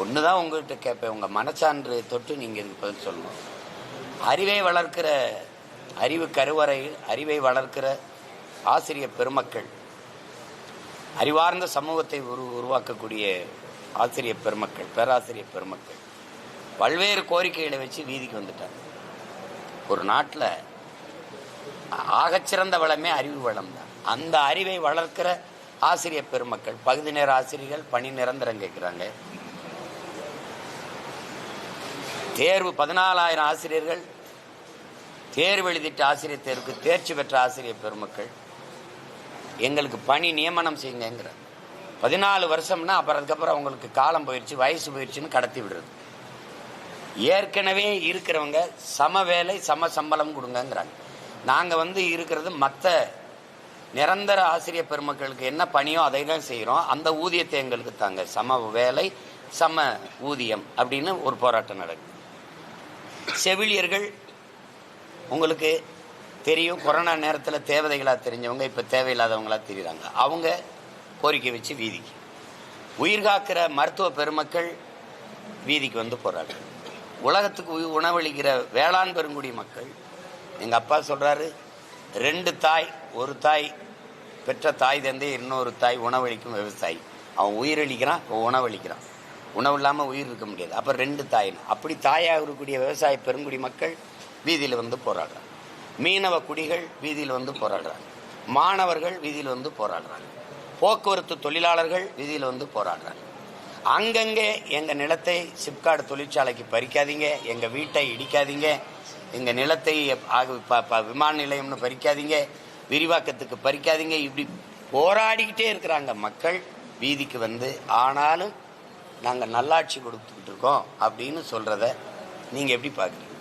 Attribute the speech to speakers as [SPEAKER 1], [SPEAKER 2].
[SPEAKER 1] ஒன்று தான் உங்கள்கிட்ட கேட்பேன். உங்கள் மனச்சான்று தொட்டு நீங்கள் இதுக்கு பதில் சொல்லணும். அறிவை வளர்க்கிற அறிவு கருவறை அறிவை வளர்க்கிற ஆசிரியர் பெருமக்கள் அறிவார்ந்த சமூகத்தை உரு உருவாக்கக்கூடிய ஆசிரியர் பெருமக்கள் பேராசிரியர் பெருமக்கள் பல்வேறு கோரிக்கைகளை வச்சு வீதிக்கு வந்துட்டாங்க. ஒரு நாட்டில் ஆகச்சிறந்த வளமே அறிவு வளம் தான். அந்த அறிவை வளர்க்கிற ஆசிரியர் பெருமக்கள் பகுதி நேர ஆசிரியர்கள் பணி நிரந்தரம் கேட்குறாங்க. தேர்வு பதினாலாயிரம் ஆசிரியர்கள். தேர்வு எழுதிட்ட ஆசிரியர் தேர்வுக்கு தேர்ச்சி பெற்ற ஆசிரியர் பெருமக்கள். எங்களுக்கு பணி நியமனம் செய்யுங்கிற பதினாலு வருஷம்னா அப்புறம் அதுக்கப்புறம் அவங்களுக்கு காலம் போயிடுச்சு வயசு போயிடுச்சுன்னு கடத்தி விடுறது. ஏற்கனவே இருக்கிறவங்க சம வேலை சம சம்பளம் கொடுங்கங்கிறாங்க. நாங்கள் வந்து இருக்கிறது மற்ற நிரந்தர ஆசிரியர் பெருமக்களுக்கு என்ன பணியோ அதை தான் செய்கிறோம் அந்த ஊதியத்தை எங்களுக்கு தாங்க. சம வேலை சம ஊதியம் அப்படின்னு ஒரு போராட்டம் நடக்குது. செவிலியர்கள் உங்களுக்கு தெரியும் கொரோனா நேரத்தில் தேவதைகளாக தெரிஞ்சவங்க இப்போ தேவையில்லாதவங்களா தெரியுறாங்க. அவங்க கோரிக்கை வச்சு வீதிக்கு. உயிர் காக்கிற மருத்துவ பெருமக்கள் வீதிக்கு வந்து போகிறாங்க உலகத்துக்கு உ- உணவளிக்கிற வேளாண் பெருங்குடி மக்கள் எங்கள் அப்பா சொல்கிறாரு ரெண்டு தாய் ஒரு தாய் பெற்ற தாய் தந்தை இன்னொரு தாய் உணவளிக்கும் விவசாயி. அவன் உயிரளிக்கிறான் உணவளிக்கிறான். உணவு இல்லாமல் உயிர் இருக்க முடியாது. அப்போ ரெண்டு தாயின் அப்படி தாயாக இருக்கக்கூடிய விவசாய பெருங்குடி மக்கள் வீதியில் வந்து போராடுறாங்க. மீனவ குடிகள் வீதியில் வந்து போராடுறாங்க. மாணவர்கள் வீதியில் வந்து போராடுறாங்க. போக்குவரத்து தொழிலாளர்கள் வீதியில் வந்து போராடுறாங்க. அங்கங்கே எங்கள் நிலத்தை சிப்காடு தொழிற்சாலைக்கு பறிக்காதீங்க. எங்கள் வீட்டை இடிக்காதீங்க. எங்கள் நிலத்தை ஆக- ப- ப- விமான நிலையம்னு பறிக்காதீங்க. விரிவாக்கத்துக்கு பறிக்காதீங்க. இப்படி போராடிக்கிட்டே இருக்கிறாங்க மக்கள் வீதிக்கு வந்து. ஆனாலும் நாங்கள் நல்லாட்சி கொடுத்துக்கிட்டு இருக்கோம் அப்படின்னு சொல்கிறத நீங்கள் எப்படி பார்க்குறீங்க